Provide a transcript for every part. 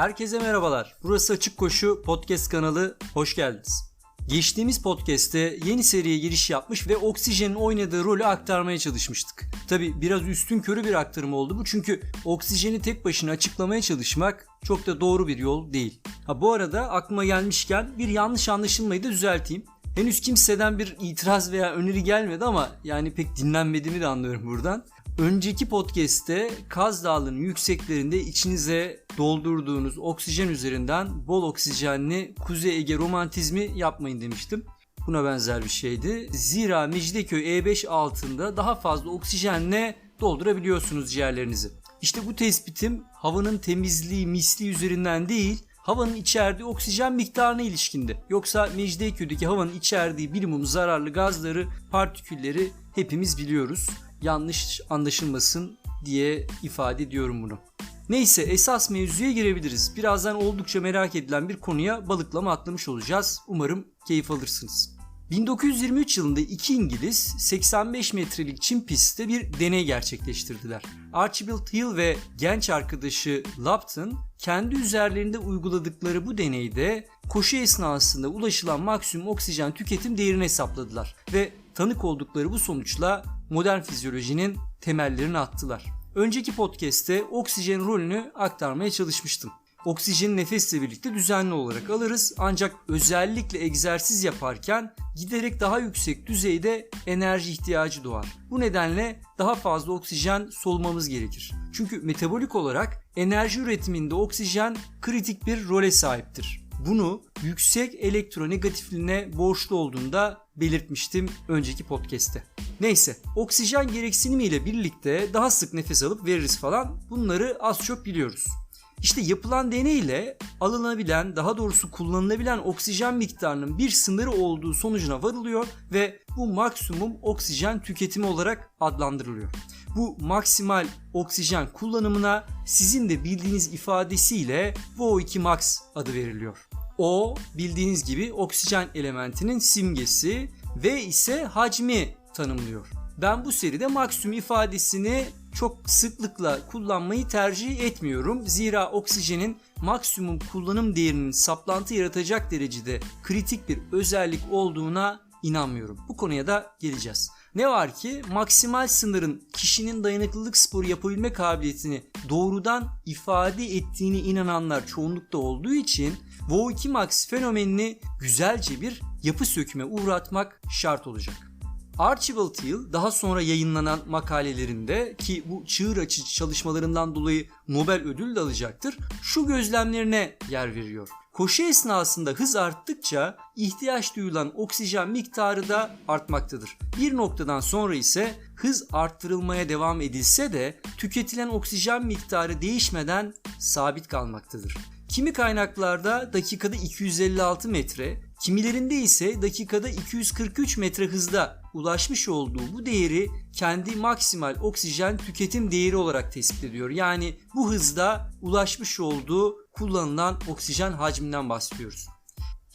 Herkese merhabalar. Burası Açık Koşu Podcast kanalı. Hoş geldiniz. Geçtiğimiz podcast'te yeni seriye giriş yapmış ve Oksijen'in oynadığı rolü aktarmaya çalışmıştık. Tabi biraz üstün körü bir aktarım oldu bu çünkü Oksijen'i tek başına açıklamaya çalışmak çok da doğru bir yol değil. Ha bu arada aklıma gelmişken bir yanlış anlaşılmayı da düzelteyim. Henüz kimseden bir itiraz veya öneri gelmedi ama yani pek dinlenmediğini de anlıyorum buradan. Önceki podcast'te Kaz Dağları'nın yükseklerinde içinize doldurduğunuz oksijen üzerinden bol oksijenli Kuzey Ege romantizmi yapmayın demiştim. Buna benzer bir şeydi. Zira Mecidiyeköy E5 altında daha fazla oksijenle doldurabiliyorsunuz ciğerlerinizi. İşte bu tespitim havanın temizliği misli üzerinden değil, havanın içerdiği oksijen miktarına ilişkindi. Yoksa Mecidiyeköy'deki havanın içerdiği bilimum zararlı gazları, partikülleri hepimiz biliyoruz yanlış anlaşılmasın diye ifade ediyorum bunu. Neyse esas mevzuya girebiliriz. Birazdan oldukça merak edilen bir konuya balıklama atlamış olacağız. Umarım keyif alırsınız. 1923 yılında iki İngiliz 85 metrelik çim pistte bir deney gerçekleştirdiler. Archibald Hill ve genç arkadaşı Lupton kendi üzerlerinde uyguladıkları bu deneyde koşu esnasında ulaşılan maksimum oksijen tüketim değerini hesapladılar ve tanık oldukları bu sonuçla modern fizyolojinin temellerini attılar. Önceki podcast'te oksijen rolünü aktarmaya çalışmıştım. Oksijeni nefesle birlikte düzenli olarak alırız ancak özellikle egzersiz yaparken giderek daha yüksek düzeyde enerji ihtiyacı doğar. Bu nedenle daha fazla oksijen solmamız gerekir. Çünkü metabolik olarak enerji üretiminde oksijen kritik bir role sahiptir. Bunu yüksek elektronegatifliğine borçlu olduğunda belirtmiştim önceki podcast'te. Neyse oksijen gereksinimi ile birlikte daha sık nefes alıp veririz falan bunları az çok biliyoruz. İşte yapılan deney ile alınabilen daha doğrusu kullanılabilen oksijen miktarının bir sınırı olduğu sonucuna varılıyor ve bu maksimum oksijen tüketimi olarak adlandırılıyor. Bu maksimal oksijen kullanımına sizin de bildiğiniz ifadesiyle VO2 max adı veriliyor. O bildiğiniz gibi oksijen elementinin simgesi V ise hacmi tanımlıyor. Ben bu seride maksimum ifadesini çok sıklıkla kullanmayı tercih etmiyorum. Zira oksijenin maksimum kullanım değerinin saplantı yaratacak derecede kritik bir özellik olduğuna inanmıyorum. Bu konuya da geleceğiz. Ne var ki maksimal sınırın kişinin dayanıklılık sporu yapabilme kabiliyetini doğrudan ifade ettiğini inananlar çoğunlukta olduğu için VO2 max fenomenini güzelce bir yapı söküme uğratmak şart olacak. Archibald Hill daha sonra yayınlanan makalelerinde ki bu çığır açıcı çalışmalarından dolayı Nobel ödül de alacaktır. Şu gözlemlerine yer veriyor. Koşu esnasında hız arttıkça ihtiyaç duyulan oksijen miktarı da artmaktadır. Bir noktadan sonra ise hız arttırılmaya devam edilse de tüketilen oksijen miktarı değişmeden sabit kalmaktadır. Kimi kaynaklarda dakikada 256 metre, kimilerinde ise dakikada 243 metre hızda ulaşmış olduğu bu değeri kendi maksimal oksijen tüketim değeri olarak tespit ediyor. Yani bu hızda ulaşmış olduğu kullanılan oksijen hacminden bahsediyoruz.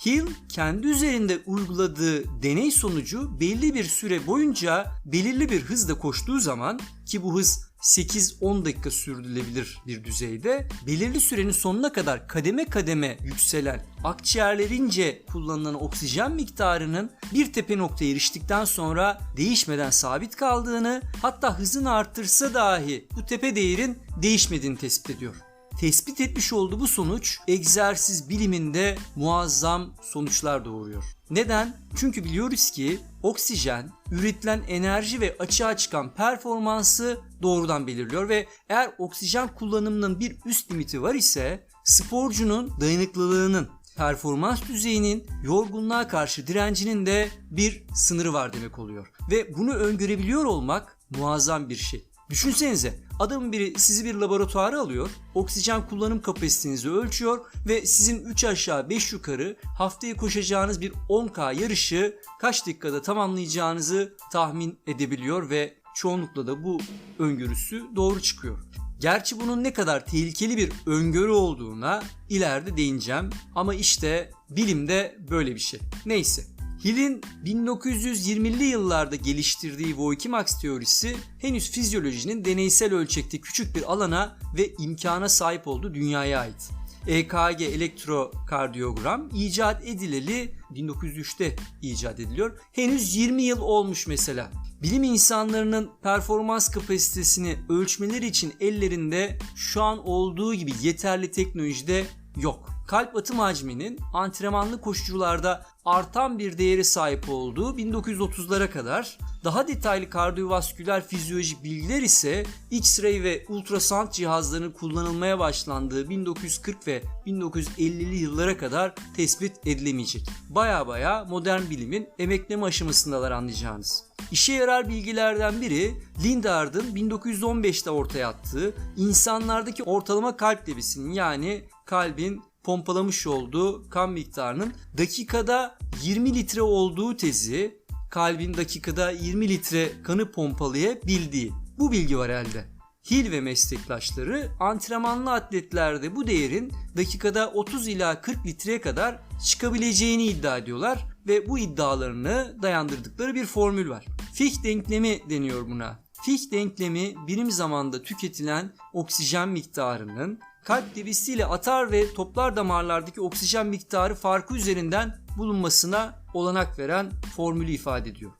Hill kendi üzerinde uyguladığı deney sonucu belli bir süre boyunca belirli bir hızda koştuğu zaman ki bu hız 8-10 dakika sürdürülebilir bir düzeyde. Belirli sürenin sonuna kadar kademe kademe yükselen akciğerlerince kullanılan oksijen miktarının bir tepe noktaya eriştikten sonra değişmeden sabit kaldığını hatta hızını arttırsa dahi bu tepe değerin değişmediğini tespit ediyor tespit etmiş olduğu bu sonuç egzersiz biliminde muazzam sonuçlar doğuruyor. Neden? Çünkü biliyoruz ki oksijen üretilen enerji ve açığa çıkan performansı doğrudan belirliyor ve eğer oksijen kullanımının bir üst limiti var ise sporcunun dayanıklılığının performans düzeyinin yorgunluğa karşı direncinin de bir sınırı var demek oluyor. Ve bunu öngörebiliyor olmak muazzam bir şey. Düşünsenize adamın biri sizi bir laboratuvara alıyor, oksijen kullanım kapasitenizi ölçüyor ve sizin 3 aşağı 5 yukarı haftaya koşacağınız bir 10K yarışı kaç dakikada tamamlayacağınızı tahmin edebiliyor ve çoğunlukla da bu öngörüsü doğru çıkıyor. Gerçi bunun ne kadar tehlikeli bir öngörü olduğuna ileride değineceğim ama işte bilimde böyle bir şey. Neyse Hill'in 1920'li yıllarda geliştirdiği Voikimax max teorisi henüz fizyolojinin deneysel ölçekte küçük bir alana ve imkana sahip olduğu dünyaya ait. EKG elektrokardiyogram icat edileli 1903'te icat ediliyor. Henüz 20 yıl olmuş mesela. Bilim insanlarının performans kapasitesini ölçmeleri için ellerinde şu an olduğu gibi yeterli teknolojide yok. Kalp atım hacminin antrenmanlı koşucularda artan bir değeri sahip olduğu 1930'lara kadar daha detaylı kardiyovasküler fizyolojik bilgiler ise X-ray ve ultrasound cihazlarının kullanılmaya başlandığı 1940 ve 1950'li yıllara kadar tespit edilemeyecek. Baya baya modern bilimin emekleme aşamasındalar anlayacağınız. İşe yarar bilgilerden biri Lindard'ın 1915'te ortaya attığı insanlardaki ortalama kalp debisinin yani kalbin pompalamış olduğu kan miktarının dakikada 20 litre olduğu tezi kalbin dakikada 20 litre kanı pompalayabildiği. Bu bilgi var elde. Hill ve meslektaşları antrenmanlı atletlerde bu değerin dakikada 30 ila 40 litreye kadar çıkabileceğini iddia ediyorlar ve bu iddialarını dayandırdıkları bir formül var. Fick denklemi deniyor buna. Fick denklemi birim zamanda tüketilen oksijen miktarının kalp debisiyle atar ve toplar damarlardaki oksijen miktarı farkı üzerinden bulunmasına olanak veren formülü ifade ediyor.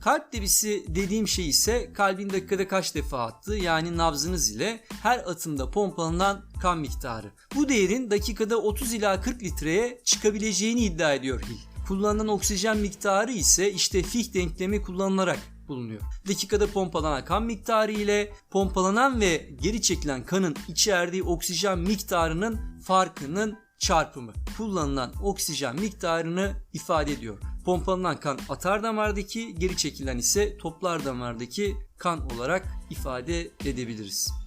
Kalp debisi dediğim şey ise kalbin dakikada kaç defa attığı yani nabzınız ile her atımda pompalanan kan miktarı. Bu değerin dakikada 30 ila 40 litreye çıkabileceğini iddia ediyor Hill. Kullanılan oksijen miktarı ise işte Fick denklemi kullanılarak bulunuyor. Dakikada pompalanan kan miktarı ile pompalanan ve geri çekilen kanın içerdiği oksijen miktarının farkının çarpımı. Kullanılan oksijen miktarını ifade ediyor. Pompalanan kan atar damardaki, geri çekilen ise toplar damardaki kan olarak ifade edebiliriz.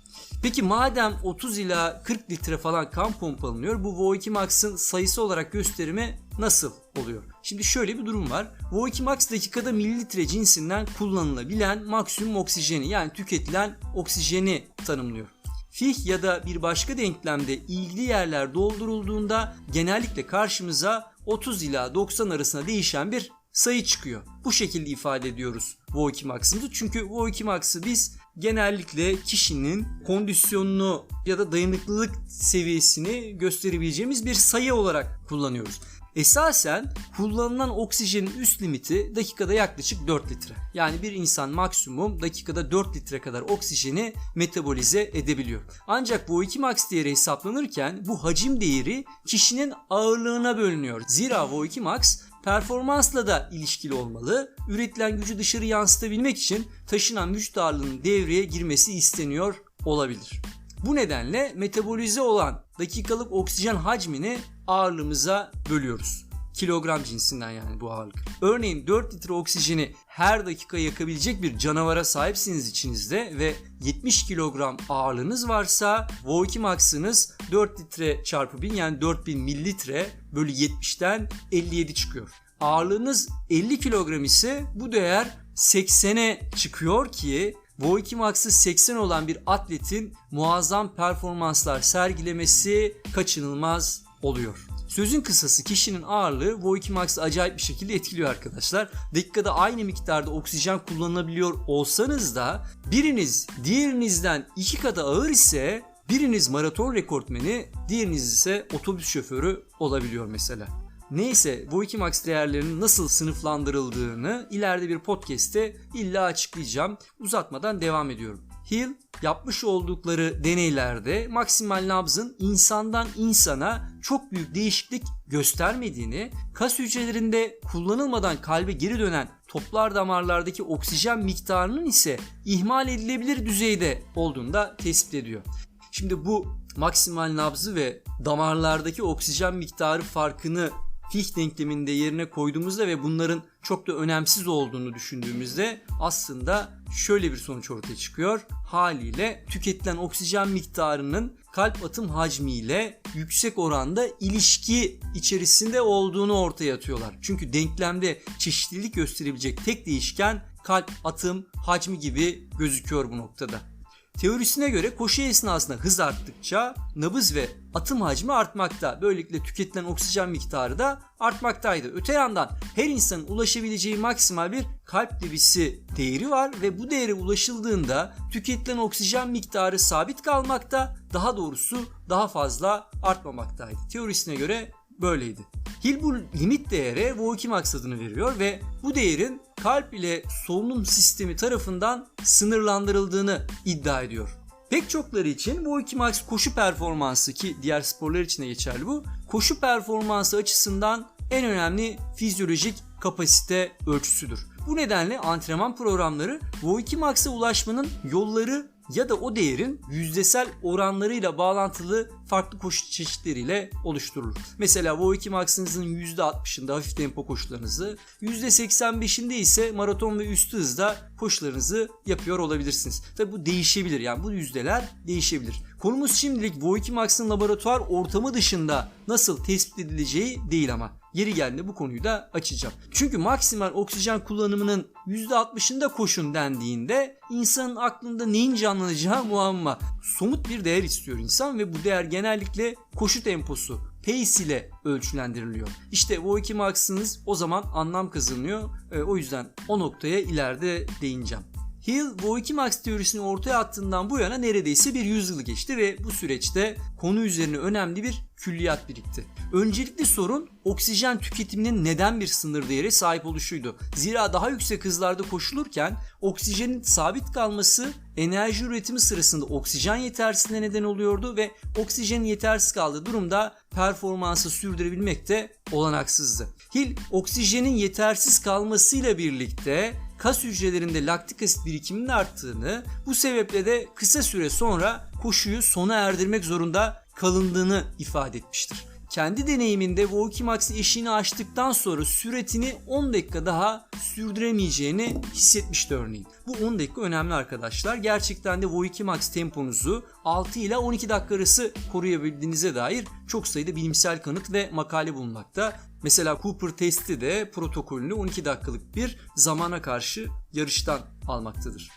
Peki madem 30 ila 40 litre falan kan pompalanıyor bu VO2 max'ın sayısı olarak gösterimi nasıl oluyor? Şimdi şöyle bir durum var. VO2 max dakikada mililitre cinsinden kullanılabilen maksimum oksijeni yani tüketilen oksijeni tanımlıyor. Fih ya da bir başka denklemde ilgili yerler doldurulduğunda genellikle karşımıza 30 ila 90 arasında değişen bir sayı çıkıyor. Bu şekilde ifade ediyoruz VO2 max'ımızı. Çünkü VO2 max'ı biz genellikle kişinin kondisyonunu ya da dayanıklılık seviyesini gösterebileceğimiz bir sayı olarak kullanıyoruz. Esasen kullanılan oksijenin üst limiti dakikada yaklaşık 4 litre. Yani bir insan maksimum dakikada 4 litre kadar oksijeni metabolize edebiliyor. Ancak bu 2 max değeri hesaplanırken bu hacim değeri kişinin ağırlığına bölünüyor. Zira bu 2 max performansla da ilişkili olmalı. Üretilen gücü dışarı yansıtabilmek için taşınan vücut ağırlığının devreye girmesi isteniyor olabilir. Bu nedenle metabolize olan dakikalık oksijen hacmini ağırlığımıza bölüyoruz. Kilogram cinsinden yani bu ağırlık. Örneğin 4 litre oksijeni her dakika yakabilecek bir canavara sahipsiniz içinizde ve 70 kilogram ağırlığınız varsa VO2 max'ınız 4 litre çarpı 1000 yani 4000 mililitre bölü 70'ten 57 çıkıyor. Ağırlığınız 50 kilogram ise bu değer 80'e çıkıyor ki VO2 Max'ı 80 olan bir atletin muazzam performanslar sergilemesi kaçınılmaz oluyor. Sözün kısası kişinin ağırlığı VO2 Max'ı acayip bir şekilde etkiliyor arkadaşlar. Dakikada aynı miktarda oksijen kullanılabiliyor olsanız da biriniz diğerinizden iki katı ağır ise biriniz maraton rekortmeni, diğeriniz ise otobüs şoförü olabiliyor mesela. Neyse bu iki max değerlerinin nasıl sınıflandırıldığını ileride bir podcast'te illa açıklayacağım. Uzatmadan devam ediyorum. Hill yapmış oldukları deneylerde maksimal nabzın insandan insana çok büyük değişiklik göstermediğini, kas hücrelerinde kullanılmadan kalbe geri dönen toplar damarlardaki oksijen miktarının ise ihmal edilebilir düzeyde olduğunu da tespit ediyor. Şimdi bu maksimal nabzı ve damarlardaki oksijen miktarı farkını Fichte denkleminde yerine koyduğumuzda ve bunların çok da önemsiz olduğunu düşündüğümüzde aslında şöyle bir sonuç ortaya çıkıyor. Haliyle tüketilen oksijen miktarının kalp atım hacmiyle yüksek oranda ilişki içerisinde olduğunu ortaya atıyorlar. Çünkü denklemde çeşitlilik gösterebilecek tek değişken kalp atım hacmi gibi gözüküyor bu noktada. Teorisine göre koşu esnasında hız arttıkça nabız ve atım hacmi artmakta. Böylelikle tüketilen oksijen miktarı da artmaktaydı. Öte yandan her insanın ulaşabileceği maksimal bir kalp debisi değeri var ve bu değere ulaşıldığında tüketilen oksijen miktarı sabit kalmakta, daha doğrusu daha fazla artmamaktaydı. Teorisine göre böyleydi. Hill bu limit değere VO2 max adını veriyor ve bu değerin kalp ile solunum sistemi tarafından sınırlandırıldığını iddia ediyor. Pek çokları için VO2 max koşu performansı ki diğer sporlar için de geçerli bu. Koşu performansı açısından en önemli fizyolojik kapasite ölçüsüdür. Bu nedenle antrenman programları VO2 max'a ulaşmanın yolları ya da o değerin yüzdesel oranlarıyla bağlantılı farklı koşu çeşitleriyle oluşturulur. Mesela VO2 max'ınızın %60'ında hafif tempo koşularınızı, %85'inde ise maraton ve üstü hızda koşularınızı yapıyor olabilirsiniz. Tabi bu değişebilir yani bu yüzdeler değişebilir. Konumuz şimdilik VO2 max'ın laboratuvar ortamı dışında nasıl tespit edileceği değil ama. Yeri geldiğinde bu konuyu da açacağım. Çünkü maksimal oksijen kullanımının %60'ında koşun dendiğinde insanın aklında neyin canlanacağı muamma. Somut bir değer istiyor insan ve bu değer genellikle koşu temposu, pace ile ölçülendiriliyor. İşte VO2 max'ınız o zaman anlam kazanıyor. E, o yüzden o noktaya ileride değineceğim. Hill VO2 Max teorisini ortaya attığından bu yana neredeyse bir yüzyıl geçti ve bu süreçte konu üzerine önemli bir külliyat birikti. Öncelikli sorun oksijen tüketiminin neden bir sınır değeri sahip oluşuydu. Zira daha yüksek hızlarda koşulurken oksijenin sabit kalması enerji üretimi sırasında oksijen yetersizliğine neden oluyordu ve oksijenin yetersiz kaldığı durumda performansı sürdürebilmek de olanaksızdı. Hill oksijenin yetersiz kalmasıyla birlikte kas hücrelerinde laktik asit birikiminin arttığını, bu sebeple de kısa süre sonra koşuyu sona erdirmek zorunda kalındığını ifade etmiştir. Kendi deneyiminde VO2 Max eşiğini aştıktan sonra süretini 10 dakika daha sürdüremeyeceğini hissetmişti örneğin. Bu 10 dakika önemli arkadaşlar. Gerçekten de VO2 Max temponuzu 6 ile 12 dakika arası koruyabildiğinize dair çok sayıda bilimsel kanıt ve makale bulunmakta. Mesela Cooper testi de protokolünü 12 dakikalık bir zamana karşı yarıştan almaktadır.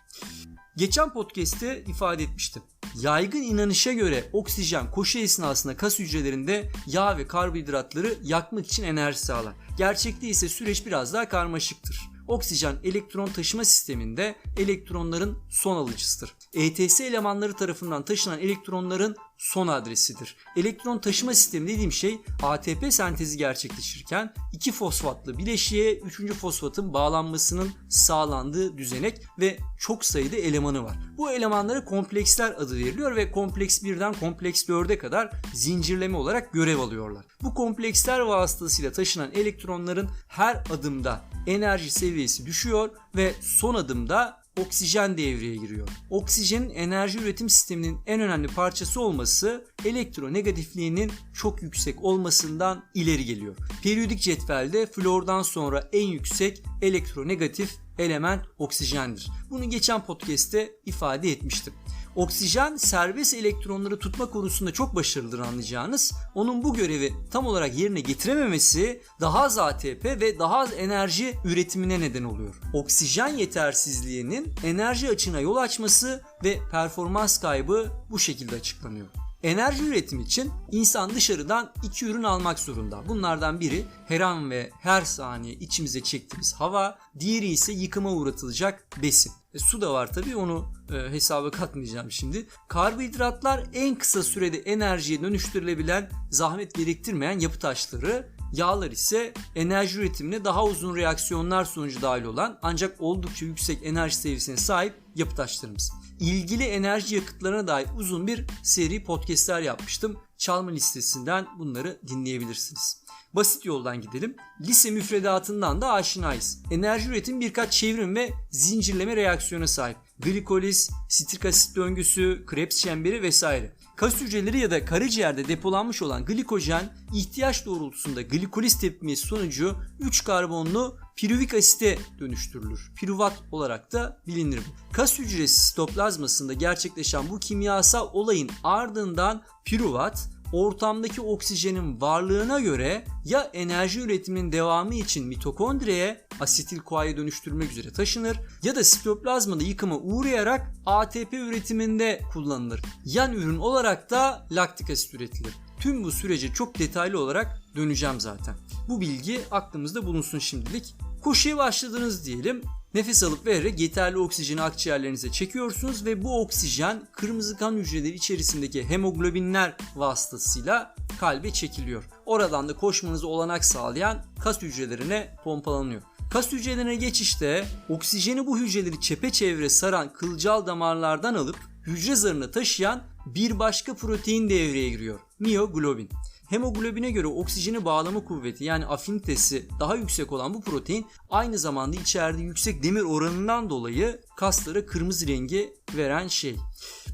Geçen podcast'te ifade etmiştim. Yaygın inanışa göre oksijen koşu esnasında kas hücrelerinde yağ ve karbonhidratları yakmak için enerji sağlar. Gerçekte ise süreç biraz daha karmaşıktır. Oksijen elektron taşıma sisteminde elektronların son alıcısıdır. ETS elemanları tarafından taşınan elektronların son adresidir. Elektron taşıma sistemi dediğim şey ATP sentezi gerçekleşirken iki fosfatlı bileşiğe üçüncü fosfatın bağlanmasının sağlandığı düzenek ve çok sayıda elemanı var. Bu elemanlara kompleksler adı veriliyor ve kompleks 1'den kompleks 4'e kadar zincirleme olarak görev alıyorlar. Bu kompleksler vasıtasıyla taşınan elektronların her adımda enerji seviyesi düşüyor ve son adımda oksijen devreye giriyor. Oksijenin enerji üretim sisteminin en önemli parçası olması elektronegatifliğinin çok yüksek olmasından ileri geliyor. Periyodik cetvelde flordan sonra en yüksek elektronegatif element oksijendir. Bunu geçen podcast'te ifade etmiştim. Oksijen serbest elektronları tutma konusunda çok başarılıdır anlayacağınız. Onun bu görevi tam olarak yerine getirememesi daha az ATP ve daha az enerji üretimine neden oluyor. Oksijen yetersizliğinin enerji açığına yol açması ve performans kaybı bu şekilde açıklanıyor. Enerji üretimi için insan dışarıdan iki ürün almak zorunda. Bunlardan biri her an ve her saniye içimize çektiğimiz hava, diğeri ise yıkıma uğratılacak besin. E, su da var tabii onu e, hesaba katmayacağım şimdi. Karbonhidratlar en kısa sürede enerjiye dönüştürülebilen, zahmet gerektirmeyen yapı taşları, yağlar ise enerji üretimine daha uzun reaksiyonlar sonucu dahil olan ancak oldukça yüksek enerji seviyesine sahip yapı taşlarımız. İlgili enerji yakıtlarına dair uzun bir seri podcastler yapmıştım. Çalma listesinden bunları dinleyebilirsiniz. Basit yoldan gidelim. Lise müfredatından da aşinayız. Enerji üretim birkaç çevrim ve zincirleme reaksiyona sahip. Glikoliz, sitrik asit döngüsü, Krebs çemberi vesaire. Kas hücreleri ya da karaciğerde depolanmış olan glikojen ihtiyaç doğrultusunda glikoliz tepkimesi sonucu 3 karbonlu piruvik asite dönüştürülür. Piruvat olarak da bilinir bu. Kas hücresi sitoplazmasında gerçekleşen bu kimyasal olayın ardından piruvat ortamdaki oksijenin varlığına göre ya enerji üretiminin devamı için mitokondriye asetil CoA'ya dönüştürmek üzere taşınır ya da sitoplazmada yıkıma uğrayarak ATP üretiminde kullanılır. Yan ürün olarak da laktik asit üretilir. Tüm bu sürece çok detaylı olarak döneceğim zaten. Bu bilgi aklımızda bulunsun şimdilik. Koşuya başladınız diyelim. Nefes alıp vererek yeterli oksijeni akciğerlerinize çekiyorsunuz ve bu oksijen kırmızı kan hücreleri içerisindeki hemoglobinler vasıtasıyla kalbe çekiliyor. Oradan da koşmanızı olanak sağlayan kas hücrelerine pompalanıyor. Kas hücrelerine geçişte oksijeni bu hücreleri çepeçevre saran kılcal damarlardan alıp hücre zarına taşıyan bir başka protein devreye giriyor. Miyoglobin. Hemoglobine göre oksijeni bağlama kuvveti yani afinitesi daha yüksek olan bu protein aynı zamanda içerdiği yüksek demir oranından dolayı kaslara kırmızı rengi veren şey.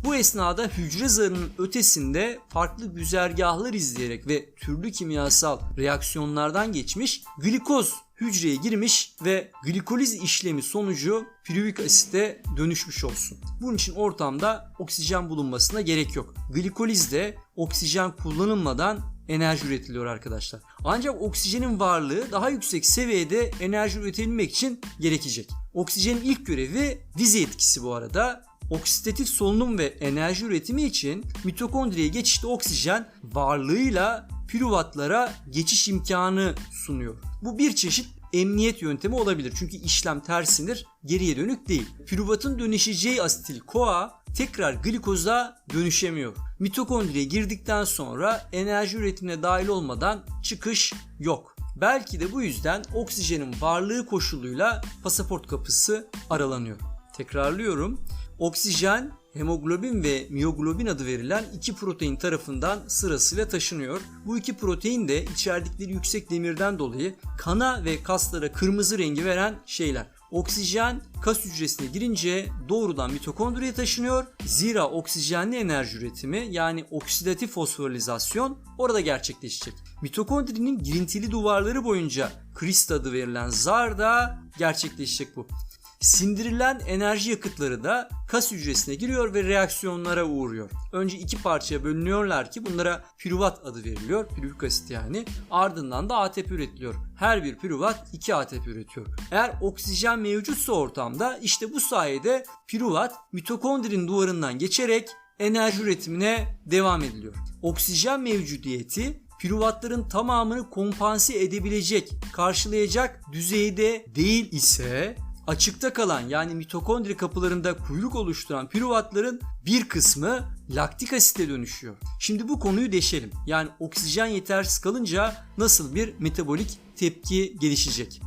Bu esnada hücre zarının ötesinde farklı güzergahlar izleyerek ve türlü kimyasal reaksiyonlardan geçmiş glikoz hücreye girmiş ve glikoliz işlemi sonucu piruvik asite dönüşmüş olsun. Bunun için ortamda oksijen bulunmasına gerek yok. Glikolizde oksijen kullanılmadan enerji üretiliyor arkadaşlar. Ancak oksijenin varlığı daha yüksek seviyede enerji üretebilmek için gerekecek. Oksijenin ilk görevi vize etkisi bu arada. Oksidatif solunum ve enerji üretimi için mitokondriye geçişte oksijen varlığıyla piruvatlara geçiş imkanı sunuyor. Bu bir çeşit emniyet yöntemi olabilir. Çünkü işlem tersindir, geriye dönük değil. Piruvatın dönüşeceği asetil CoA tekrar glikoza dönüşemiyor. Mitokondriye girdikten sonra enerji üretimine dahil olmadan çıkış yok. Belki de bu yüzden oksijenin varlığı koşuluyla pasaport kapısı aralanıyor. Tekrarlıyorum. Oksijen hemoglobin ve miyoglobin adı verilen iki protein tarafından sırasıyla taşınıyor. Bu iki protein de içerdikleri yüksek demirden dolayı kana ve kaslara kırmızı rengi veren şeyler. Oksijen kas hücresine girince doğrudan mitokondriye taşınıyor. Zira oksijenli enerji üretimi yani oksidatif fosforilizasyon orada gerçekleşecek. Mitokondrinin girintili duvarları boyunca krist adı verilen zar da gerçekleşecek bu. Sindirilen enerji yakıtları da kas hücresine giriyor ve reaksiyonlara uğruyor. Önce iki parçaya bölünüyorlar ki bunlara piruvat adı veriliyor. Piruvik asit yani. Ardından da ATP üretiliyor. Her bir piruvat 2 ATP üretiyor. Eğer oksijen mevcutsa ortamda işte bu sayede piruvat mitokondrinin duvarından geçerek enerji üretimine devam ediliyor. Oksijen mevcudiyeti piruvatların tamamını kompanse edebilecek, karşılayacak düzeyde değil ise açıkta kalan yani mitokondri kapılarında kuyruk oluşturan piruvatların bir kısmı laktik asite dönüşüyor. Şimdi bu konuyu deşelim. Yani oksijen yetersiz kalınca nasıl bir metabolik tepki gelişecek?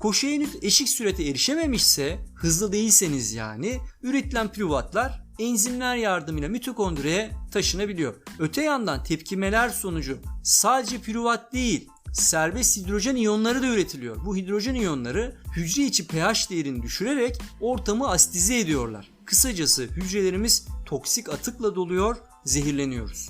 Koşuya henüz eşik sürete erişememişse, hızlı değilseniz yani, üretilen piruvatlar enzimler yardımıyla mitokondriye taşınabiliyor. Öte yandan tepkimeler sonucu sadece piruvat değil, serbest hidrojen iyonları da üretiliyor. Bu hidrojen iyonları hücre içi pH değerini düşürerek ortamı asitize ediyorlar. Kısacası hücrelerimiz toksik atıkla doluyor, zehirleniyoruz.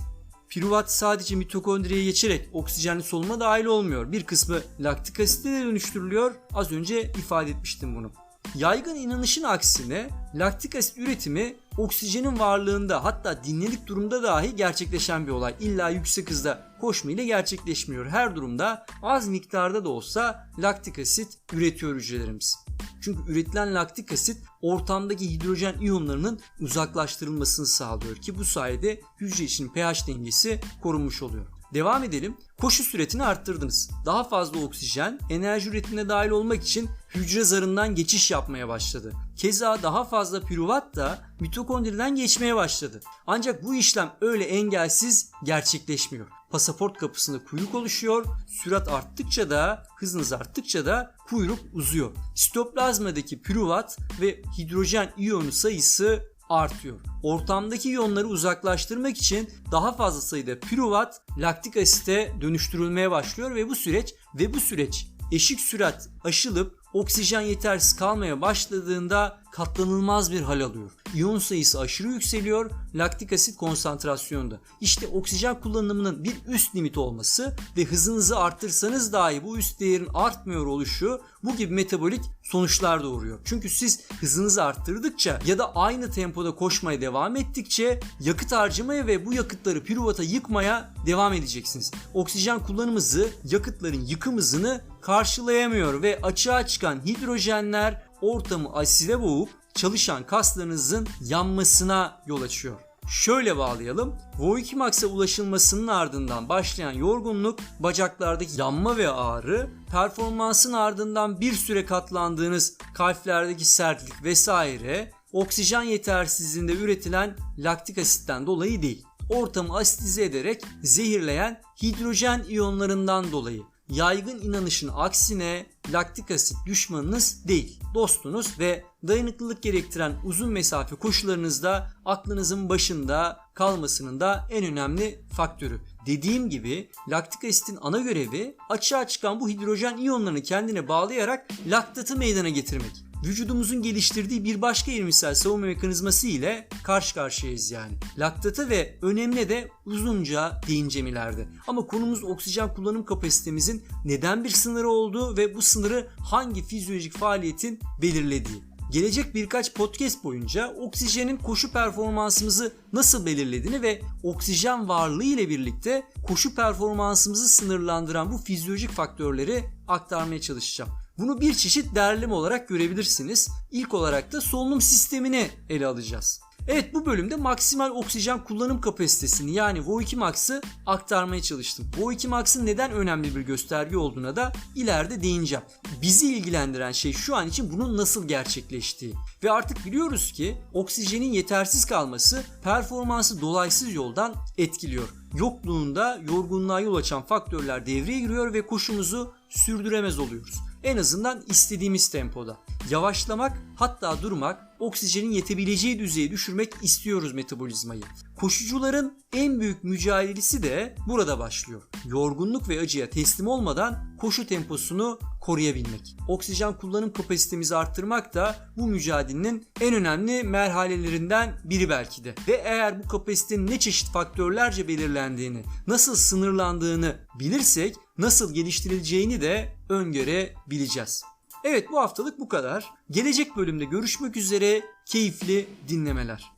Piruvat sadece mitokondriye geçerek oksijenli solunuma dahil olmuyor. Bir kısmı laktik asite de dönüştürülüyor. Az önce ifade etmiştim bunu. Yaygın inanışın aksine laktik asit üretimi oksijenin varlığında hatta dinledik durumda dahi gerçekleşen bir olay. İlla yüksek hızda koşma ile gerçekleşmiyor. Her durumda az miktarda da olsa laktik asit üretiyor hücrelerimiz. Çünkü üretilen laktik asit ortamdaki hidrojen iyonlarının uzaklaştırılmasını sağlıyor ki bu sayede hücre için pH dengesi korunmuş oluyor. Devam edelim. Koşu süretini arttırdınız. Daha fazla oksijen enerji üretimine dahil olmak için hücre zarından geçiş yapmaya başladı. Keza daha fazla piruvat da mitokondriden geçmeye başladı. Ancak bu işlem öyle engelsiz gerçekleşmiyor. Pasaport kapısında kuyruk oluşuyor. Sürat arttıkça da hızınız arttıkça da kuyruk uzuyor. Sitoplazmadaki piruvat ve hidrojen iyonu sayısı artıyor. Ortamdaki iyonları uzaklaştırmak için daha fazla sayıda piruvat laktik asite dönüştürülmeye başlıyor ve bu süreç ve bu süreç eşik sürat aşılıp oksijen yetersiz kalmaya başladığında katlanılmaz bir hal alıyor. İyon sayısı aşırı yükseliyor, laktik asit konsantrasyonda. İşte oksijen kullanımının bir üst limit olması ve hızınızı arttırsanız dahi bu üst değerin artmıyor oluşu bu gibi metabolik sonuçlar doğuruyor. Çünkü siz hızınızı arttırdıkça ya da aynı tempoda koşmaya devam ettikçe yakıt harcamaya ve bu yakıtları piruvata yıkmaya devam edeceksiniz. Oksijen kullanımızı yakıtların yıkım hızını karşılayamıyor ve açığa çıkan hidrojenler ortamı aside boğup çalışan kaslarınızın yanmasına yol açıyor. Şöyle bağlayalım. VO2 max'a ulaşılmasının ardından başlayan yorgunluk, bacaklardaki yanma ve ağrı, performansın ardından bir süre katlandığınız kalplerdeki sertlik vesaire, oksijen yetersizliğinde üretilen laktik asitten dolayı değil. Ortamı asitize ederek zehirleyen hidrojen iyonlarından dolayı yaygın inanışın aksine laktik asit düşmanınız değil, dostunuz ve dayanıklılık gerektiren uzun mesafe koşularınızda aklınızın başında kalmasının da en önemli faktörü. Dediğim gibi laktik asitin ana görevi açığa çıkan bu hidrojen iyonlarını kendine bağlayarak laktatı meydana getirmek vücudumuzun geliştirdiği bir başka evrimsel savunma mekanizması ile karşı karşıyayız yani. Laktatı ve önemli de uzunca değineceğim ileride. Ama konumuz oksijen kullanım kapasitemizin neden bir sınırı olduğu ve bu sınırı hangi fizyolojik faaliyetin belirlediği. Gelecek birkaç podcast boyunca oksijenin koşu performansımızı nasıl belirlediğini ve oksijen varlığı ile birlikte koşu performansımızı sınırlandıran bu fizyolojik faktörleri aktarmaya çalışacağım. Bunu bir çeşit derleme olarak görebilirsiniz. İlk olarak da solunum sistemini ele alacağız. Evet bu bölümde maksimal oksijen kullanım kapasitesini yani VO2 max'ı aktarmaya çalıştım. VO2 max'ın neden önemli bir gösterge olduğuna da ileride değineceğim. Bizi ilgilendiren şey şu an için bunun nasıl gerçekleştiği. Ve artık biliyoruz ki oksijenin yetersiz kalması performansı dolaysız yoldan etkiliyor. Yokluğunda yorgunluğa yol açan faktörler devreye giriyor ve koşumuzu sürdüremez oluyoruz. En azından istediğimiz tempoda. Yavaşlamak hatta durmak oksijenin yetebileceği düzeye düşürmek istiyoruz metabolizmayı. Koşucuların en büyük mücadelesi de burada başlıyor. Yorgunluk ve acıya teslim olmadan koşu temposunu koruyabilmek. Oksijen kullanım kapasitemizi arttırmak da bu mücadelenin en önemli merhalelerinden biri belki de. Ve eğer bu kapasitenin ne çeşit faktörlerce belirlendiğini, nasıl sınırlandığını bilirsek nasıl geliştirileceğini de öngörebileceğiz. Evet bu haftalık bu kadar. Gelecek bölümde görüşmek üzere. Keyifli dinlemeler.